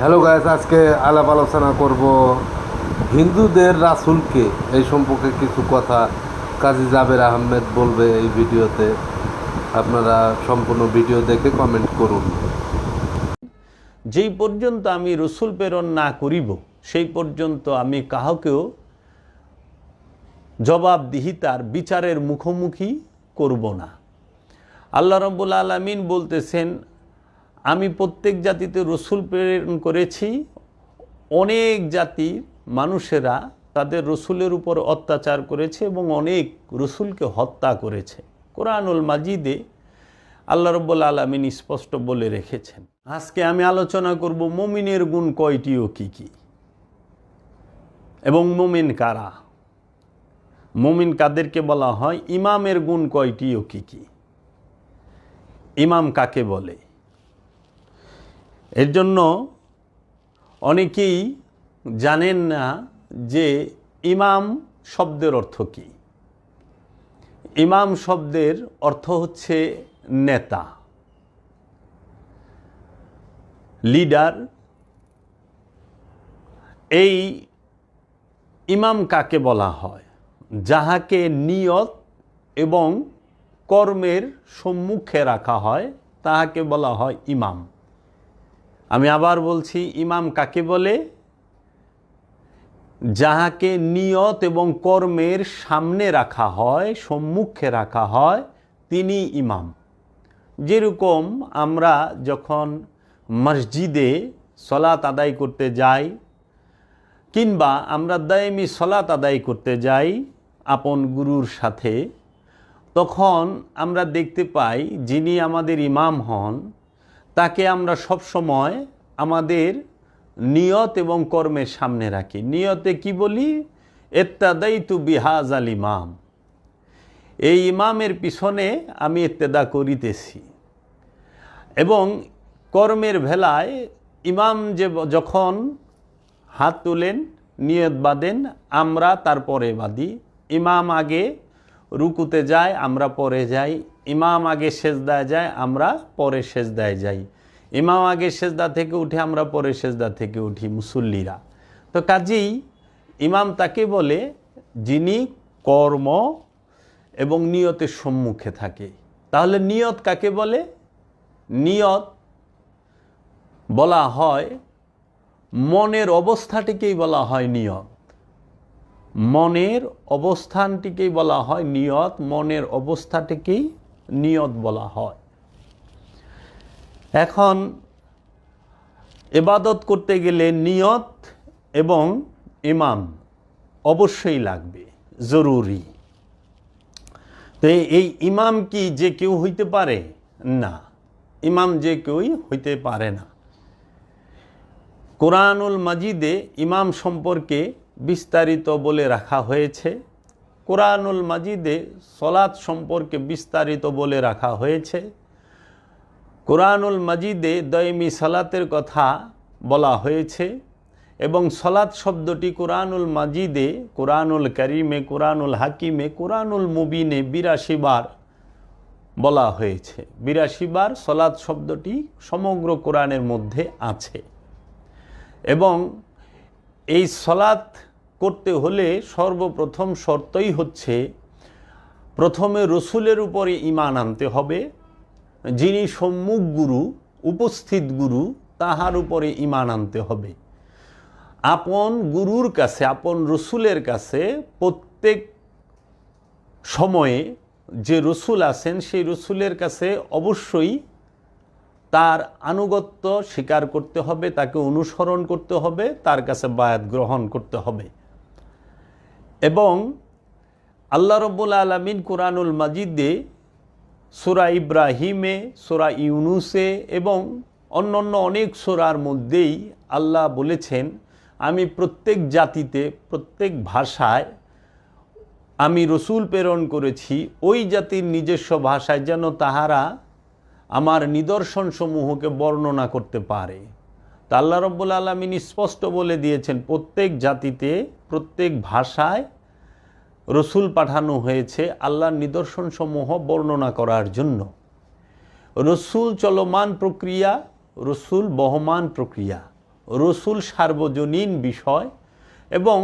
Hello guys আজকে আলাপ আলোচনা করব হিন্দুদের রাসুলকে। এই সম্পর্কে কিছু কথা কাজী জাবের আহমেদ বলবে এই ভিডিওতে। আপনারা সম্পূর্ণ ভিডিও দেখে কমেন্ট করুন। যেই পর্যন্ত আমি রসুল প্রেরণ না করিব, সেই পর্যন্ত আমি কাহাকেও জবাবদিহিতার বিচারের মুখোমুখি করব না। আল্লাহ রব্বুল আলমিন বলতেছেন আমি প্রত্যেক জাতিতে রসুল প্রেরণ করেছি। অনেক জাতির মানুষেরা তাদের রসুলের উপর অত্যাচার করেছে এবং অনেক রসুলকে হত্যা করেছে। কোরআনুল মাজিদে আল্লাহ রব্বুল আলমিন স্পষ্ট বলে রেখেছেন, আজকে আমি আলোচনা করব মমিনের গুণ কয়টি ও কী কী। এবং মমিন কারা? মমিন কাদেরকে বলা হয়, ইমামের গুণ কয়টি ও কী কী। ইমাম কাকে বলে? এর জন্য অনেকেই জানেন না যে ইমাম শব্দের অর্থ কী। ইমাম শব্দের অর্থ হচ্ছে নেতা, লিডার। এই ইমাম কাকে বলা হয়? যাহাকে নিয়ত এবং কর্মের সম্মুখে রাখা হয়, তাহাকে বলা হয় ইমাম। আমি আবার বলছি, ইমাম কাকে বলে? যাহাকে নিয়ত এবং কর্মের সামনে রাখা হয়, সম্মুখে রাখা হয়, তিনি ইমাম। যেরকম আমরা যখন মসজিদে সলাত আদায় করতে যাই, কিংবা আমরা দায়মি সলাত আদায় করতে যাই আপন গুরুর সাথে, তখন আমরা দেখতে পাই যিনি আমাদের ইমাম হন তাকে আমরা সবসময় আমাদের নিয়ত এবং কর্মের সামনে রাখি। নিয়তে কি বলি? এত্তাদাই তু বিহাজ আল ইমাম। এই ইমামের পিছনে আমি ইত্তেদা করিতেছি। এবং কর্মের ভেলায় ইমাম যে যখন হাত তুলেন, নিয়ত বাঁধেন, আমরা তারপরে বাঁধি। ইমাম আগে রুকুতে যায়, আমরা পরে যাই। ইমাম আগে সেজদায় যায়, আমরা পরে সেজদায় যাই। ইমাম আগে সেজদা থেকে উঠে, আমরা পরে সেজদা থেকে উঠি মুসল্লিরা। তো কাজেই ইমাম তাকে বলে, যিনি কর্ম এবং নিয়তের সম্মুখে থাকে। তাহলে নিয়ত কাকে বলে? নিয়ত বলা হয়, মনের অবস্থাটিকেই বলা হয় নিয়ত। মনের অবস্থানটিকেই বলা হয় নিয়ত, মনের অবস্থাটিকেই নিয়ত বলা হয়। এখন এবাদত করতে গেলে নিয়ত এবং ইমাম অবশ্যই লাগবে, জরুরি। তো এই ইমাম কি যে কেউ হইতে পারে? না। ইমাম যে কেউই হইতে পারে না। কোরআনুল মাজিদে ইমাম সম্পর্কে বিস্তারিত বলে রাখা হয়েছে। কোরআনুল মাজিদে সলাৎ সম্পর্কে বিস্তারিত বলে রাখা হয়েছে। কোরআনুল মাজিদে দয়মি সালাতের কথা বলা হয়েছে এবং সলাৎ শব্দটি কোরআনুল মাজিদে, কোরআনুল করিমে, কোরআনুল হাকিমে, কোরআনুল মুবিনে বিরাশি বার বলা হয়েছে। বিরাশি বার সলাৎ শব্দটি সমগ্র কোরআনের মধ্যে আছে। এবং এই সলাৎ করতে হলে সর্বপ্রথম শর্তই হচ্ছে প্রথমে রসুলের উপরে ইমান আনতে হবে। যিনি সম্মুখ গুরু, উপস্থিত গুরু, তাহার উপরে ইমান আনতে হবে। আপন গুরুর কাছে, আপন রসুলের কাছে প্রত্যেক সময়ে যে রসুল আছেন, সেই রসুলের কাছে অবশ্যই তার আনুগত্য স্বীকার করতে হবে, তাকে অনুসরণ করতে হবে, তার কাছে বায়াত গ্রহণ করতে হবে। এবং আল্লাহ রব্বুল আলমিন কোরআনুল মাজিদে সুরা ইব্রাহিমে, সুরা ইউনুসে এবং অন্যান্য অনেক সুরার মধ্যেই আল্লাহ বলেছেন, আমি প্রত্যেক জাতিতে, প্রত্যেক ভাষায় আমি রসুল প্রেরণ করেছি, ওই জাতির নিজস্ব ভাষায় যেন তাহারা আমার নিদর্শনসমূহকে বর্ণনা করতে পারে। তা আল্লাহ রব্বুল আলমিন স্পষ্ট বলে দিয়েছেন, প্রত্যেক জাতিতে, প্রত্যেক ভাষায় রসুল পাঠানো হয়েছে আল্লাহর নিদর্শনসমূহ বর্ণনা করার জন্য। রসুল চলমান প্রক্রিয়া, রসুল বহমান প্রক্রিয়া, রসুল সার্বজনীন বিষয় এবং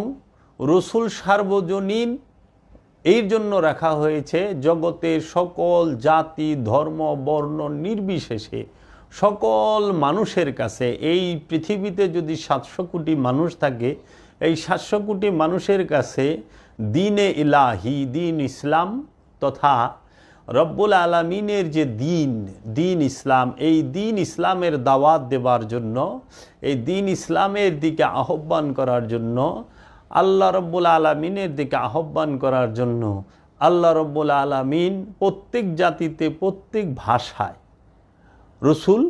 রসুল সার্বজনীন এই জন্য রাখা হয়েছে জগতের সকল জাতি, ধর্ম, বর্ণ নির্বিশেষে সকল মানুষের কাছে, এই পৃথিবীতে যদি সাতশো কোটি মানুষ থাকে, এই সাতশো কোটি মানুষের কাছে দিনে ইলাহি, দিন ইসলাম তথা রব্বুল আলমিনের যে দিন দিন ইসলাম, এই দিন ইসলামের দাওয়াত দেবার জন্য, এই দিন ইসলামের দিকে আহ্বান করার জন্য, আল্লাহ রব্বুল আলমিনের দিকে আহ্বান করার জন্য, আল্লাহ রব্বুল আলমিন প্রত্যেক জাতিতে, প্রত্যেক ভাষায় রসুল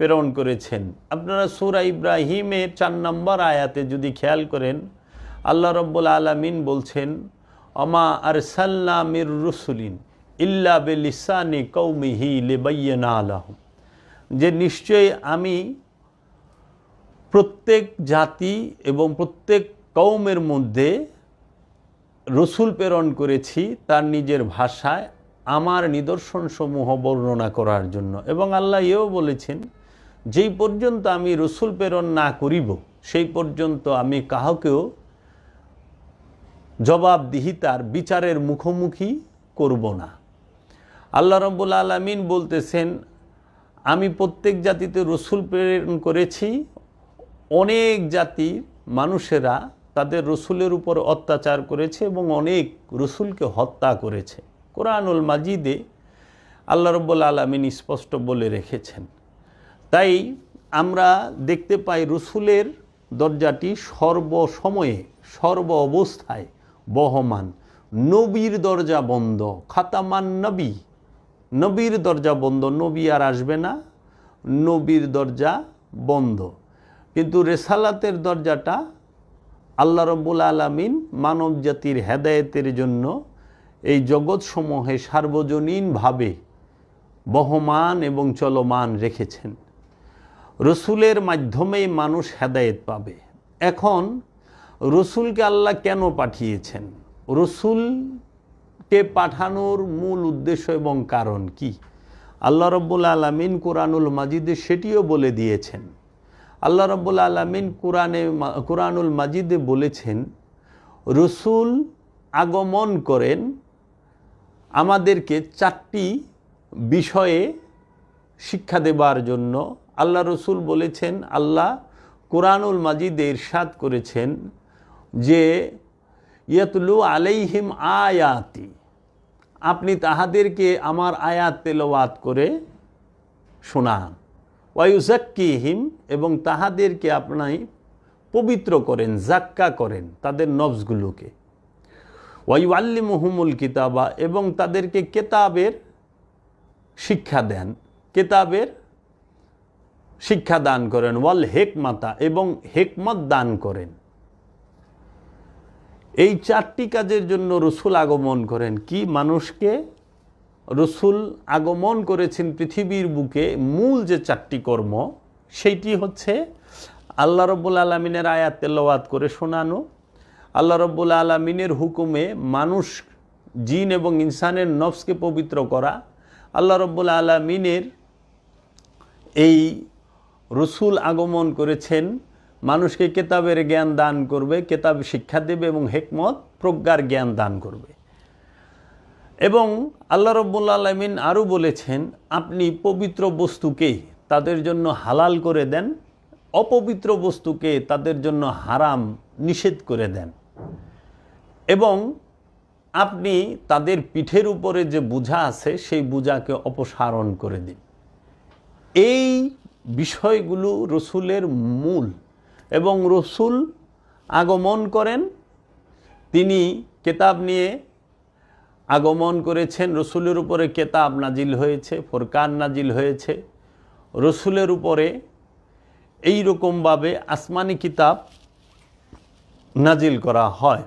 প্রেরণ করেছেন। আপনারা সুরা ইব্রাহিমের চার নম্বর আয়াতে যদি খেয়াল করেন, আল্লাহ রব্বুল আলমিন বলছেন, অমা আর মির রসুলিন ইল্লা বেলিসানি কৌমিহি লেবাইয়না আলাহ যে নিশ্চয়ই আমি প্রত্যেক জাতি এবং প্রত্যেক কৌমের মধ্যে রসুল প্রেরণ করেছি তার নিজের ভাষায় আমার নিদর্শনসমূহ বর্ণনা করার জন্য। এবং আল্লাহ এও বলেছেন, যেই পর্যন্ত আমি রসুল প্রেরণ না করিব, সেই পর্যন্ত আমি কাহকেও জবাবদিহিতার বিচারের মুখোমুখি করব না। আল্লাহ রব্বুল আলমিন বলতেছেন, আমি প্রত্যেক জাতিতে রসুল প্রেরণ করেছি। অনেক জাতির মানুষেরা তাদের রসুলের উপর অত্যাচার করেছে এবং অনেক রসুলকে হত্যা করেছে। কোরআনুল মাজিদে আল্লাহ রব্বুল আলমিন স্পষ্ট বলে রেখেছেন। তাই আমরা দেখতে পাই রসুলের দরজাটি সর্বসময়ে সর্ব অবস্থায় বহমান। নবীর দরজা বন্ধ, খাতামান নবী। নবীর দরজা বন্ধ, নবী আর আসবে না। নবীর দরজা বন্ধ। কিন্তু রেসালাতের দরজাটা আল্লাহ রব্বুল আলমিন মানব জাতির হেদায়েতের জন্য এই জগৎসমূহে সার্বজনীনভাবে বহমান এবং চলমান রেখেছেন। রসুলের মাধ্যমেই মানুষ হেদায়েত পাবে। এখন রসুলকে আল্লাহ কেন পাঠিয়েছেন? রসুলকে পাঠানোর মূল উদ্দেশ্য এবং কারণ কি? আল্লাহ রব্বুল আলমিন কোরআনুল মাজিদে সেটিও বলে দিয়েছেন। আল্লাহ রব্বুল আলমিন কোরআনে কোরআনুল মাজিদে বলেছেন, রসুল আগমন করেন আমাদেরকে চারটি বিষয়ে শিক্ষা দেবার জন্য আল্লাহ রসুল বলেছেন, আল্লাহ কোরআনুল মাজিদে ইরশাদ করেছেন যে, ইয়াতলু আলাইহিম আয়াতি, আপনি তাহাদেরকে আমার আয়াত তেলাওয়াত করে শোনান। ওয়াইজাক্কিহিম এবং তাহাদেরকে আপনি পবিত্র করেন, জাক্কা করেন তাদের নবসগুলোকে ওয়াইআল্লি মুহমুল কিতাবা এবং তাদেরকে কেতাবের শিক্ষা দেন, কেতাবের শিক্ষা দান করেন, ওয়াল হেকমাতা এবং হেকমত দান করেন। এই চারটি কাজের জন্য রসুল আগমন করেন। কি মানুষকে? রসুল আগমন করেছেন পৃথিবীর বুকে, মূল যে চারটি কর্ম, সেইটি হচ্ছে আল্লাহ রব্বুল আলমিনের আয়াত তেলাওয়াত করে শোনানো আল্লাহ রব্বুল আলমিনের হুকুমে মানুষ জিন এবং ইনসানের নফসকে পবিত্র করা। আল্লাহ রব্বুল আলমিনের এই রসুল আগমন করেছেন। মানুষকে কেতাবের জ্ঞান দান করবে, কেতাব শিক্ষা দেবে এবং হেকমত, প্রজ্ঞার জ্ঞান দান করবে। এবং আল্লাহ রব্বুল আলমিন আরও বলেছেন, আপনি পবিত্র বস্তুকে তাদের জন্য হালাল করে দেন, অপবিত্র বস্তুকে তাদের জন্য হারাম নিষেধ করে দেন। এবং আপনি তাদের পিঠের উপরে যে বোঝা আছে, সেই বোঝাকে অপসারণ করে দিন। এই বিষয়গুলো রসুলের মূল এবং রসুল আগমন করেন, তিনি কেতাব নিয়ে আগমন করেছেন, রসুলের উপরে কেতাব নাজিল হয়েছে, ফোরকান নাজিল হয়েছে। রসুলের উপরে এই রকমভাবে আসমানি কিতাব নাজিল করা হয়।